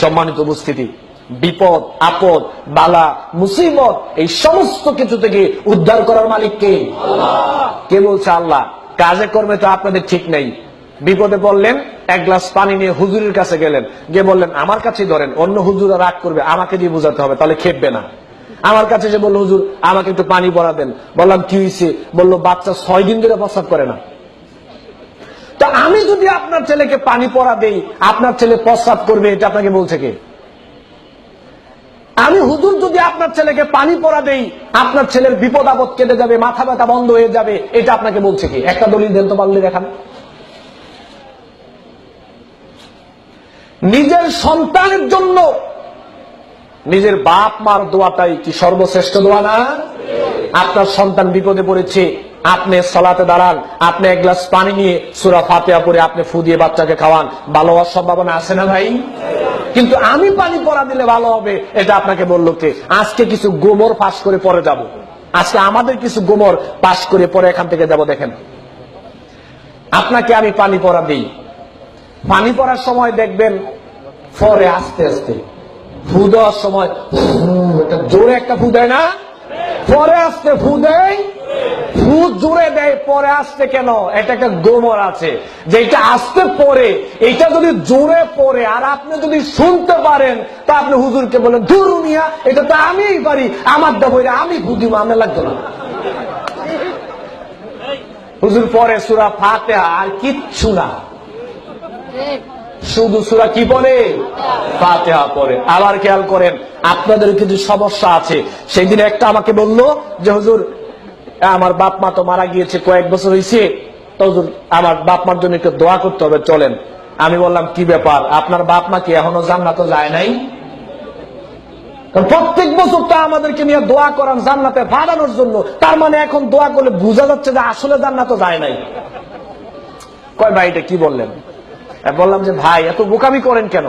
সম্মানিত উপস্থিতি, বিপদ, আপদ, বালা, মুসিবত, এই সমস্ত কিছু থেকে উদ্ধার করার মালিক কে কে বলছে আল্লাহ? কাজে কর্মে তো আপনাদের ঠিক নেই। বিপদে পড়লেন, এক গ্লাস পানি নিয়ে হুজুরের কাছে গেলেন। গিয়ে বললেন, আমার কাছেই ধরেন, অন্য হুজুরা রাগ করবে, আমাকে দিয়ে বোঝাতে হবে, তাহলে খেপবে না। আমার কাছে এসে বলল, হুজুর, আমাকে একটু পানি পড়া দেন। বললাম, কি হয়েছে বলল, বাচ্চা ছয় দিন ধরে প্রস্রাব করে না। তা আমি যদি আপনার ছেলেকে পানি পড়া দেই, আপনার ছেলে প্রস্রাব করবে, এটা আপনাকে বলছে কে? আমি হুজুর যদি আপনার ছেলেকে পানি পড়া দেই, আপনার ছেলের বিপদ আপদ কেটে যাবে, মাথা ব্যথা বন্ধ হয়ে যাবে, এটা আপনাকে বলছে কি? একটা দলিল দেন তো পারলে দেখান। নিজের সন্তানের জন্য নিজের বাপ মার দোয়াটাই কি সর্বশ্রেষ্ঠ দোয়া না? আপনার সন্তান বিপদে পড়েছে আপনি সলাতে দাঁড়ান, আপনি এক গ্লাস পানি নিয়ে সুরা ফাতেহা পরে আপনি ফু দিয়ে বাচ্চাকে খাওয়ান। ভালো হওয়ার সম্ভাবনা আছে না ভাই? কিন্তু আমি পানি পরা দিলে ভালো হবে, এটা আপনাকে বলল কে? আজকে কিছু গোমর পাশ করে পরে যাব। আজকে আমাদের কিছু গোমর পাশ করে পরে এখান থেকে যাব, দেখেন। আপনাকে আমি পানি পরা দিই। পানি পড়ার সময় দেখবেন পরে আস্তে আস্তে। ফু দেওয়ার সময় জোরে একটা ফু দেয় না? পরে আসতে ফু দেয় ফু জোরে দেয়, পরে আসতে কেন? এটা একটা গোমর আছে। যেটা আসতে পরে, এটা যদি জোরে পড়ে, আর আপনি যদি শুনতে পারেন, তা আপনি হুজুরকে বলেন দূর মিয়া, এটা তো আমিই পারি, আমার দেবো আমি বুদ্ধি আমি লাগতো না। হুজুর, পরে সুরা ফাতে আর কিচ্ছু না। শুধু সুরা কি পড়ে? ফাতেহা পড়ে। আবার খেয়াল করেন আপনাদের কিছু সমস্যা আছে। সেই দিন একটা আমাকে বলল যে, হুজুর আমার বাপ মা তো মারা গিয়েছে, কয়েক বছর হয়েছে তো আমার বাপ মার জন্য একটু দোয়া করতে হবে, চলেন। আমি বললাম, কি ব্যাপার? আপনার বাপ মা কি এখনও জান্নাত যায় নাই? প্রত্যেক বছর তো আমাদেরকে নিয়ে দোয়া করান জান্নাতে ফাটানোর জন্য। তার মানে এখন দোয়া করলে বোঝা যাচ্ছে যে আসলে জান্নাত যায় নাই। কয় ভাই, এটা কি বললেন? বললাম যে, ভাই, এত বোকামি করেন কেন?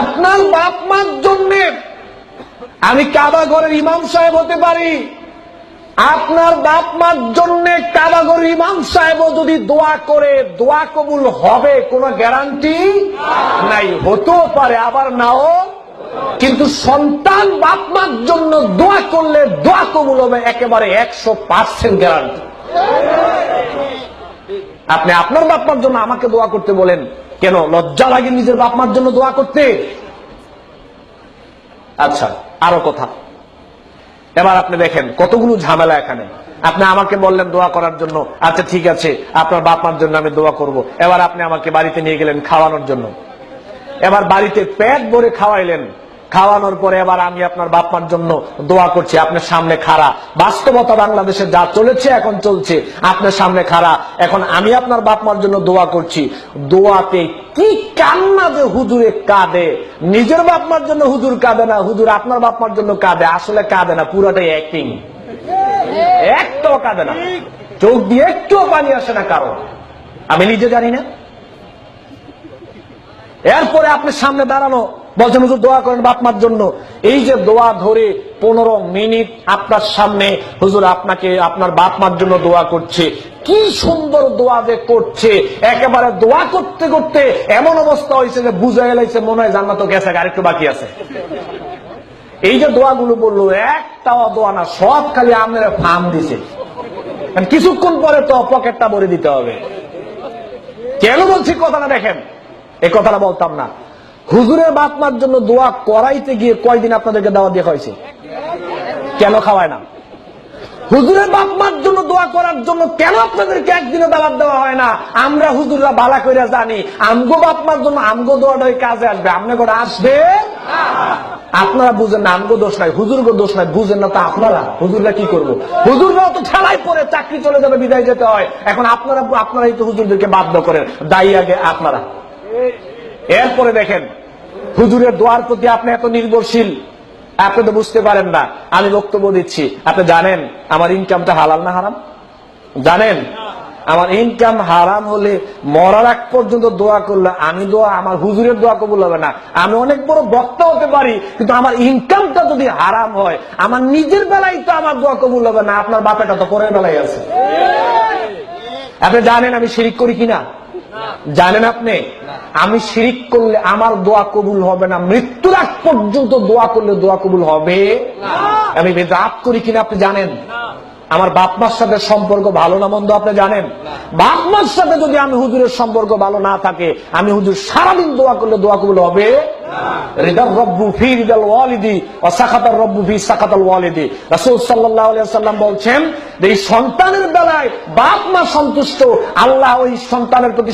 আপনার বাপ মার জন্য আমি কাবা ঘরের ইমাম সাহেব হতে পারি আপনার বাপ মার জন্য কাবা ঘরের ইমাম সাহেবও যদি দোয়া করে, দোয়া কবুল হবে, কোনো গ্যারান্টি নাই। হতেও পারে, আবার নাও। কিন্তু সন্তান বাপ মার জন্য দোয়া করলে দোয়া কবুল হবে, একেবারে একশো পার্সেন্ট গ্যারান্টি। আপনি আপনার বাপমার জন্য আমাকে দোয়া করতে বলেন, কেন? লজ্জা লাগে নিজের বাপ মার জন্য দোয়া করতে? আচ্ছা আরও কথা। এবার আপনি দেখেন, কতগুলো ঝামেলা এখানে আপনি আমাকে বললেন দোয়া করার জন্য আচ্ছা ঠিক আছে, আপনার বাপমার জন্য আমি দোয়া করব। এবার আপনি আমাকে বাড়িতে নিয়ে গেলেন খাওয়ানোর জন্য এবার বাড়িতে পেট ভরে খাওয়াইলেন খাওয়ানোর পরে এবার আমি আপনার বাপমার জন্য দোয়া করছি, আপনার সামনে খাড়া। বাস্তবতা বাংলাদেশে যা চলেছে, এখন চলছে। আপনার সামনে খাড়া। এখন আমি আপনার বাপমার জন্য দোয়া করছি। দোয়াতে কি কান্না যে হুজুরে কাঁদে। নিজের বাপমার জন্য হুজুর কাঁদে না, হুজুর আপনার বাপমার জন্য কাঁদে। আসলে কাঁদে না, পুরোটাই অ্যাক্টিং একটাও কাঁদে না। চোখ দিয়ে একটুও পানি আসে না কারণ আমি নিজে জানি না। এরপরে আপনি সামনে দাঁড়ানো বলছেন হুজুর, দোয়া করেন বাপমার জন্য। এই যে দোয়া ধরে পনেরো মিনিট আপনার সামনে, হুজুর, আপনাকে, আপনার বাপমার জন্য দোয়া করছে। কি সুন্দর দোয়া যে করছে। একেবারে দোয়া করতে করতে এমন অবস্থা হয়েছে যে বুঝে গেলাইছে মনে হয় জান্নাত গেছে আরেকটু বাকি আছে। এই যে দোয়াগুলো বলল, একটাও দোয়া না, সব খালি আপনার ফার্ম দিছে। কিছুক্ষণ পরে তো পকেটটা ভরে দিতে হবে। কেন বলছি, কথাটা দেখেন। এই কথাটা বলতাম না। হুজুরের বাপমার জন্য দোয়া করাইতে গিয়ে কয়দিন আপনাদেরকে দাওয়া দিয়ে হয়েছে? কেন খাওয়ায় না? হুজুরের বাপমার জন্য দোয়া করার জন্য কেন আপনাদেরকে একদিনও দাওয়াত দেওয়া হয় না? আমরা হুজুররা বালা করে জানি, আমগো বাপমার জন্য আমগো দোয়াটাই কাজে আসবে। আমনে করে আসবে? আপনারা বুঝেন না, আমগো দোষ নাই, হুজুরগো দোষ নাই, বুঝেন না তা আপনারা, হুজুররা কি করব? হুজুররাও তো ঠেলাই পরে চাকরি চলে যাবে, বিদায় যেতে হয়। এখন আপনারা, আপনারাই তো হুজুরদেরকে বাধ্য করেন, দায়ী আগে আপনারা। এরপরে দেখেন হুজুরের দোয়ার প্রতি আপনি এত নির্ভরশীল, আপনি তো বুঝতে পারেন না। আমি বক্তব্য দিচ্ছি। আপনি জানেন, আমার ইনকামটা হালাল না হারাম? জানেন? আমার ইনকাম হারাম হলে মরার আগ পর্যন্ত দোয়া করলে আমি দোয়া, আমার হুজুরের দোয়া কবুল হবে না। আমি অনেক বড় বক্তা হতে পারি, কিন্তু আমার ইনকামটা যদি হারাম হয়, আমার নিজের বেলায় তো আমার দোয়া কবুল হবে না। আপনার বাপেটা তো পরের বেলায় আছে। আপনি জানেন আমি শিরিক করি কিনা? জানেন আপনি? আমি শিরিক করলে আমার দোয়া কবুল হবে না। মৃত্যুর আগ পর্যন্ত দোয়া করলে দোয়া কবুল হবে? আমি বেদাত করি কিনা আপনি জানেন? আমার বাপ মার সাথে সম্পর্ক ভালো না মন্দ আপনি জানেন? বাপ মার সাথে যদি আমি হুজুরের সম্পর্ক ভালো না থাকে আমি হুজুর সারাদিন দোয়া করলে দোয়া কবুল হবে? আল্লাহ সন্তানের প্রতি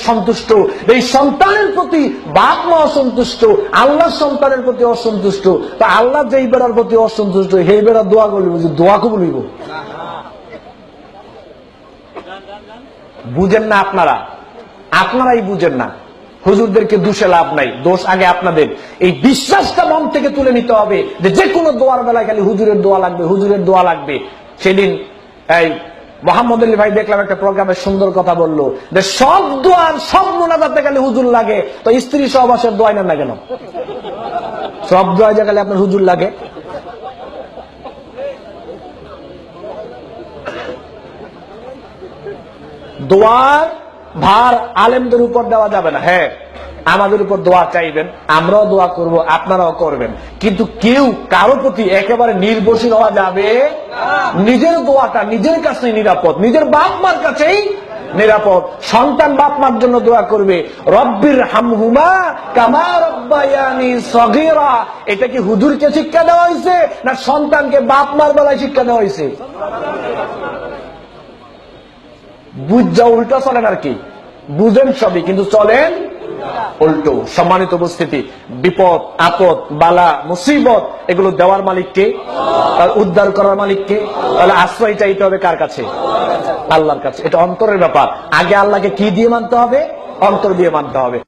অসন্তুষ্ট আল্লাহ সন্তানের প্রতি অসন্তুষ্ট। তা আল্লাহ যেই বেড়ার প্রতি অসন্তুষ্ট, সেই বেড়া দোয়া করলিব যে দোয়া কবুল হইব? বুঝেন না আপনারা? আপনারাই বুঝেন না। হুজুরদেরকে দুষে লাভ নাই, দোষ আগে আপনাদের। এই বিশ্বাসটা মন থেকে তুলে নিতে হবে যে যে কোনো দোয়ার বেলায় খালি হুজুরের দোয়া লাগবে, হুজুরের দোয়া লাগবে। সেদিন এই মোহাম্মদ আলী ভাই দেখলাম একটা প্রোগ্রামে সুন্দর কথা বলল, যে সব দোয়ার সব মোনাজাতে খালি হুজুর লাগে। তো স্ত্রী সহবাসের দোয়াই না কেন? সব দোয়া খালি আপনার হুজুর লাগে। দোয়ার ভার আলেমদের উপর দেওয়া যাবে না। হ্যাঁ আমাদের উপর দোয়া চাইবেন, আমরাও দোয়া করব, আপনারাও করবেন। কিন্তু কেউ কারও প্রতি একেবারে নির্ভরশীল হওয়া যাবে নিজের দোয়াটা নিজের কাছেই নিরাপদ, নিজের বাপ মার কাছেই নিরাপদ। সন্তান বাপ মার জন্য দোয়া করবে, রব্বির হামহুমা কামা রব্বায়ানি সগীরা। এটা কি হুজুরকে শিক্ষা দেওয়া হয়েছে না সন্তানকে বাপ মার বেলায় শিক্ষা দেওয়া হয়েছে? বুঝা উল্টা চলেন আর কি। বুঝেন সবই, কিন্তু চলেন উল্টো। সম্মানিত উপস্থিতি, বিপদ, আপদ, বালা, মুসিবত, এগুলো দেওয়ার মালিককে উদ্ধার করার মালিককে তাহলে আশ্রয় চাইতে হবে কার কাছে? আল্লাহর কাছে। এটা অন্তরের ব্যাপার। আগে আল্লাহকে কি দিয়ে মানতে হবে? অন্তর দিয়ে মানতে হবে।